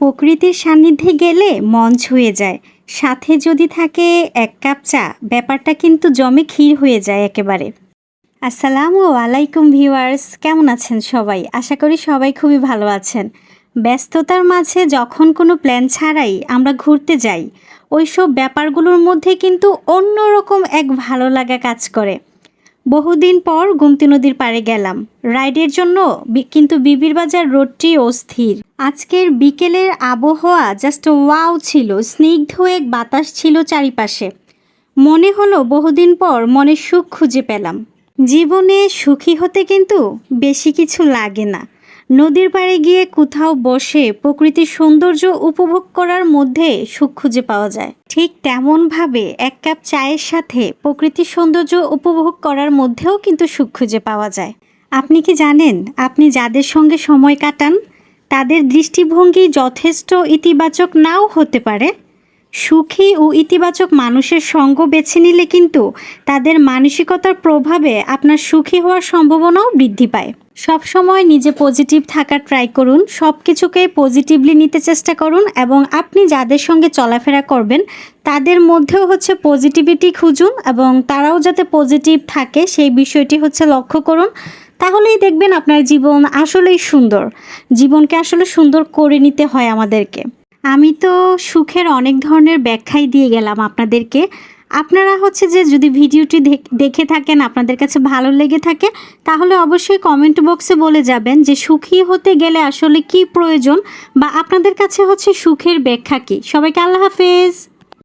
প্রকৃতির সান্নিধ্যে গেলে মন ছুঁয়ে যায়। সাথে যদি থাকে এক কাপ চা, ব্যাপারটা কিন্তু জমে ক্ষীর হয়ে যায় একেবারে। আসসালামু আলাইকুম ভিউয়ার্স, কেমন আছেন সবাই? আশা করি সবাই খুবই ভালো আছেন। ব্যস্ততার মাঝে যখন কোনো প্ল্যান ছাড়াই আমরা ঘুরতে যাই ওই সব ব্যাপারগুলোর মধ্যে কিন্তু অন্যরকম এক ভালো লাগা কাজ করে। বহুদিন পর গুমতি নদীর পাড়ে গেলাম। রাইডের জন্য কিন্তু বিবির বাজার রোডটি অস্থির। আজকের বিকেলের আবহাওয়া জাস্ট ওয়াও ছিল, স্নিগ্ধ এক বাতাস ছিল চারিপাশে। মনে হলো বহুদিন পর মনে সুখ খুঁজে পেলাম। জীবনে সুখী হতে কিন্তু বেশি কিছু লাগে না। নদীর পাড়ে গিয়ে কোথাও বসে প্রকৃতির সৌন্দর্য উপভোগ করার মধ্যে সুখ খুঁজে পাওয়া যায়। ঠিক তেমনভাবে এক কাপ চায়ের সাথে প্রকৃতির সৌন্দর্য উপভোগ করার মধ্যেও কিন্তু সুখ খুঁজে পাওয়া যায়। আপনি কি জানেন, আপনি যাদের সঙ্গে সময় কাটান তাদের দৃষ্টিভঙ্গি যথেষ্ট ইতিবাচক নাও হতে পারে। সুখী ও ইতিবাচক মানুষের সঙ্গ বেছে নিলে কিন্তু তাদের মানসিকতার প্রভাবে আপনার সুখী হওয়ার সম্ভাবনাও বৃদ্ধি পায়। সব সময় নিজে পজিটিভ থাকার ট্রাই করুন সব কিছুকে পজিটিভলি নিতে চেষ্টা করুন এবং আপনি যাদের সঙ্গে চলাফেরা করবেন, তাদের মধ্যেও হচ্ছে পজিটিভিটি খুঁজুন এবং তারাও যাতে পজিটিভ থাকে সেই বিষয়টি হচ্ছে লক্ষ্য করুন। তাহলেই দেখবেন আপনার জীবন আসলেই সুন্দর। জীবনকে আসলে সুন্দর করে নিতে হয় আমাদেরকে। আমি তো সুখের অনেক ধরনের ব্যাখ্যাই দিয়ে গেলাম আপনাদেরকে। আপনারা হচ্ছে যে যদি ভিডিওটি দেখ- থাকেন, আপনাদের কাছে ভালো লেগে থাকে, তাহলে অবশ্যই কমেন্ট বক্সে বলে যাবেন যে সুখী হতে গেলে আসলে কি প্রয়োজন বা আপনাদের কাছে হচ্ছে সুখের ব্যাখ্যা কী। সবাইকে আল্লাহ হাফেজ।